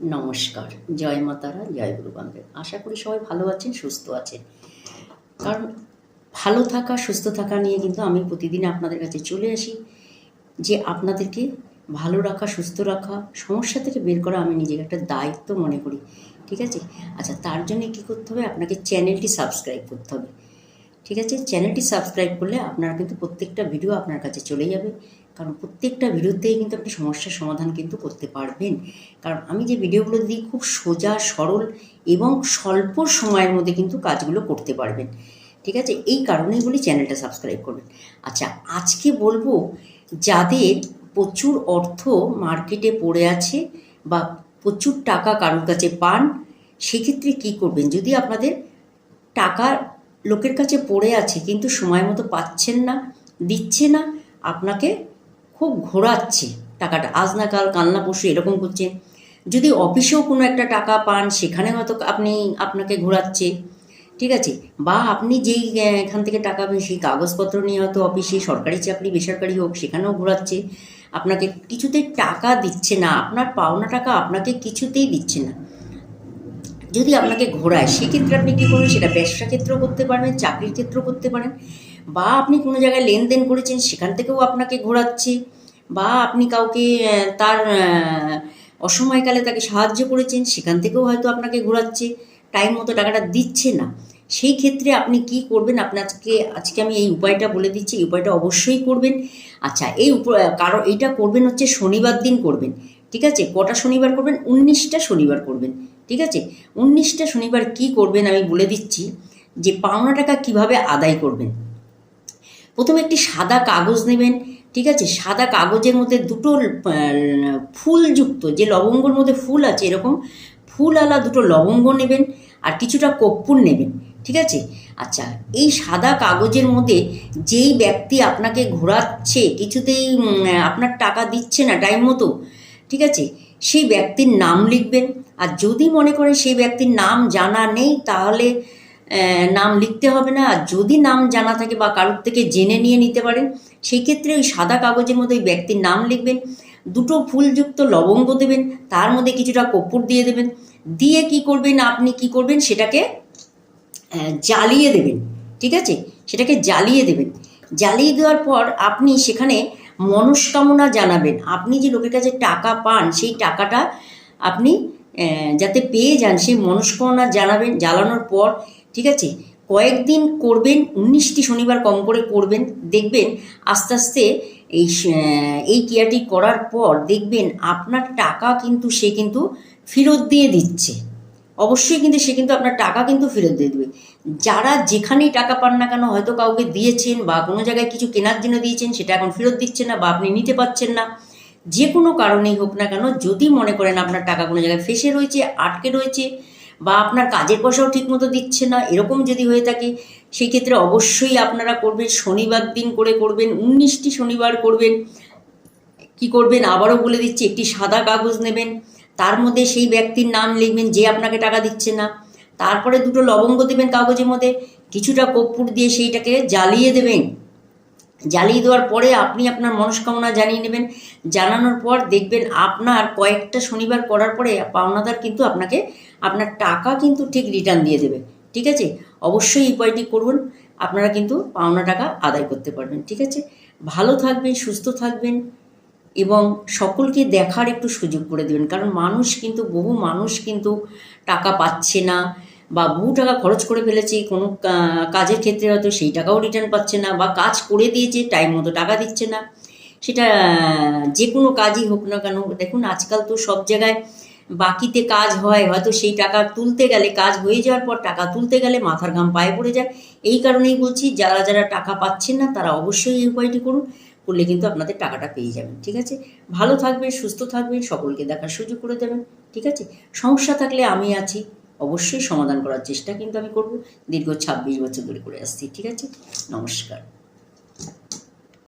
নমস্কার। জয় মাতারা জয় গুরু আশা করি সবাই ভালো আছেন, সুস্থ আছেন। কারণ ভালো থাকা, সুস্থ থাকা নিয়ে কিন্তু আমি প্রতিদিন আপনাদের কাছে চলে আসি, যে আপনাদেরকে ভালো রাখা, সুস্থ রাখা, সমস্যা থেকে বের করা আমি নিজেকে একটা দায়িত্ব মনে করি। ঠিক আছে? আচ্ছা তার জন্য কী করতে হবে? আপনাকে চ্যানেলটি সাবস্ক্রাইব করতে হবে। ঠিক আছে? চ্যানেলটি সাবস্ক্রাইব করলে আপনার কিন্তু প্রত্যেকটা ভিডিও আপনার কাছে চলে যাবে। কারণ প্রত্যেকটা ভিডিওতেই কিন্তু আপনি সমস্যার সমাধান কিন্তু করতে পারবেন। কারণ আমি যে ভিডিওগুলো দিই খুব সোজা, সরল এবং স্বল্প সময়ের মধ্যে কিন্তু কাজগুলো করতে পারবেন। ঠিক আছে? এই কারণেই বলি চ্যানেলটা সাবস্ক্রাইব করবেন। আচ্ছা আজকে বলব যাদের প্রচুর অর্থ মার্কেটে পড়ে আছে বা প্রচুর টাকা কারোর কাছে পান, সেক্ষেত্রে কী করবেন? যদি আপনাদের টাকা লোকের কাছে পড়ে আছে কিন্তু সময় মতো পাচ্ছেন না, দিচ্ছে না, আপনাকে খুব ঘোরাচ্ছে টাকাটা। আজ না কাল কাল না পরশু এরকম করছে। যদি অফিসেও কোনো একটা টাকা পান, সেখানে হয়তো আপনি আপনাকে ঘোরাচ্ছে। ঠিক আছে? বা আপনি যেই এখান থেকে টাকা পেয়ে সেই কাগজপত্র নিয়ে হয়তো অফিসে, সরকারি চাকরি, বেসরকারি হোক, সেখানেও ঘোরাচ্ছে। আপনাকে কিছুতেই টাকা দিচ্ছে না। আপনার পাওনা টাকা আপনাকে কিছুতেই দিচ্ছে না। যদি আপনাকে ঘোরায়, সেক্ষেত্রে আপনি কী করবেন? সেটা ব্যবসা ক্ষেত্রেও করতে পারবেন, চাকরির ক্ষেত্রেও করতে পারেন। বা আপনি কোনো জায়গায় লেনদেন করেছেন, সেখান থেকেও আপনাকে ঘোরাচ্ছে, বা আপনি কাউকে তার অসময়কালে তাকে সাহায্য করেছেন, সেখান থেকেও হয়তো আপনাকে ঘোরাচ্ছে টাইম মতো টাকাটা দিচ্ছে না। সেই ক্ষেত্রে আপনি কি করবেন? আপনাকে, আজকে আমি এই উপায়টা বলে দিচ্ছি, এই উপায়টা অবশ্যই করবেন। আচ্ছা এই কারণ এইটা করবেন হচ্ছে শনিবার দিন করবেন, ঠিক আছে? কটা শনিবার করবেন? উনিশটা শনিবার করবেন, ঠিক আছে? উনিশটা শনিবার কি করবেন আমি বলে দিচ্ছি, যে পাওনা টাকা কীভাবে আদায় করবেন। প্রথমে একটি সাদা কাগজ নেবেন, ঠিক আছে? সাদা কাগজের মধ্যে দুটো ফুলযুক্ত যে লবঙ্গর মধ্যে ফুল আছে এরকম, ফুলওয়ালা দুটো লবঙ্গ নেবেন আর কিছুটা কর্পূর নেবেন, ঠিক আছে? আচ্ছা এই সাদা কাগজের মধ্যে যেই ব্যক্তি আপনাকে ঘোরাচ্ছে, কিছুতেই আপনার টাকা দিচ্ছে না টাইম মতো, ঠিক আছে? সেই ব্যক্তির নাম লিখবেন, আর যদি মনে করেন সেই ব্যক্তির নাম জানা নেই, তাহলে নাম লিখতে হবে না। আর যদি নাম জানা থাকে বা কারোর থেকে জেনে নিয়ে নিতে পারেন, সেই ক্ষেত্রে ওই সাদা কাগজের মধ্যে ওই ব্যক্তির নাম লিখবেন, দুটো ফুলযুক্ত লবঙ্গ দেবেন, তার মধ্যে কিছুটা কর্পূর দিয়ে দেবেন, দিয়ে কি করবেন আপনি, কি করবেন? সেটাকে জ্বালিয়ে দেবেন, ঠিক আছে? সেটাকে জ্বালিয়ে দেবেন। জ্বালিয়ে দেওয়ার পর আপনি সেখানে মনস্কামনা জানাবেন। আপনি যে লোকের কাছে টাকা পান, সেই টাকাটা আপনি যাতে পেয়ে যান, সেই মনস্কামনা জানাবেন জ্বালানোর পর, ঠিক আছে, কয়েকদিন করবেন, উনিশটি শনিবার কম করে করবেন, দেখবেন আস্তে আস্তে এই এই ক্রিয়াটি করার পর দেখবেন আপনার টাকা কিন্তু সে কিন্তু ফেরত দিয়ে দিচ্ছে। অবশ্যই কিন্তু সে কিন্তু আপনার টাকা কিন্তু ফেরত দিয়ে দেবে। যারা যেখানেই টাকা পান না কেন, হয়তো কাউকে দিয়েছেন বা কোনো জায়গায় কিছু কেনার জন্য দিয়েছেন, সেটা এখন ফেরত দিচ্ছে না বা আপনি নিতে পারছেন না। যে কোনো কারণেই হোক না কেন, যদি মনে করেন আপনার টাকা কোনো জায়গায় ফেসে রয়েছে, আটকে রয়েছে, বা আপনার কাজের পয়সাও ঠিকমতো দিচ্ছে না, এরকম যদি হয়ে থাকে সেই ক্ষেত্রে অবশ্যই আপনারা করবেন, শনিবার দিন করে করবেন, উনিশটি শনিবার করবেন। কি করবেন? আবারও বলে দিচ্ছি, একটি সাদা কাগজ নেবেন, তার মধ্যে সেই ব্যক্তির নাম লিখবেন, যে আপনাকে টাকা দিচ্ছে না। তারপরে দুটো লবঙ্গ দেবেন কাগজের মধ্যে, কিছুটা কর্পূর দিয়ে সেইটাকে জ্বালিয়ে দেবেন। জ্বালিয়ে দেওয়ার পরে আপনি আপনার মনস্কামনা জানিয়ে নেবেন। জানানোর পর দেখবেন আপনার কয়েকটা শনিবার করার পরে পাওনাদার কিন্তু আপনাকে, আপনার টাকা কিন্তু ঠিক রিটার্ন দিয়ে দেবে। ঠিক আছে? অবশ্যই এই উপায়টি করুন। আপনারা কিন্তু পাওনা টাকা আদায় করতে পারবেন। ঠিক আছে? ভালো থাকবেন, সুস্থ থাকবেন এবং সকলকে দেখার একটু সুযোগ করে দেবেন। কারণ মানুষ কিন্তু, বহু মানুষ কিন্তু টাকা পাচ্ছে না। বা বহু টাকা খরচ করে ফেলেছে, কোনো কাজের ক্ষেত্রে হয়তো সেই টাকাও রিটার্ন পাচ্ছে না বা কাজ করে দিয়েছে টাইম মতো টাকা দিচ্ছে না। সেটা যে কোনো কাজই হোক না কেন, দেখুন আজকাল তো সব জায়গায় বাকিতে কাজ হয়, হয়তো সেই টাকা তুলতে গেলে, কাজ হয়ে যাওয়ার পর টাকা তুলতে গেলে মাথার ঘাম পায়ে পড়ে যায়। এই কারণেই বলছি, যারা যারা টাকা পাচ্ছেন না, তারা অবশ্যই এই উপায়টি করুন, করলে কিন্তু আপনাদের টাকাটা পেয়ে যাবেন, ঠিক আছে? ভালো থাকবেন, সুস্থ থাকবেন, সকলকে দেখার সুযোগ করে দেবেন, ঠিক আছে? সমস্যা থাকলে আমি আছি। অবশ্যই সমাধান করার চেষ্টা কিন্তু আমি করব। দীর্ঘ ছাব্বিশ বছর ধরে করে আসছি, ঠিক আছে? নমস্কার।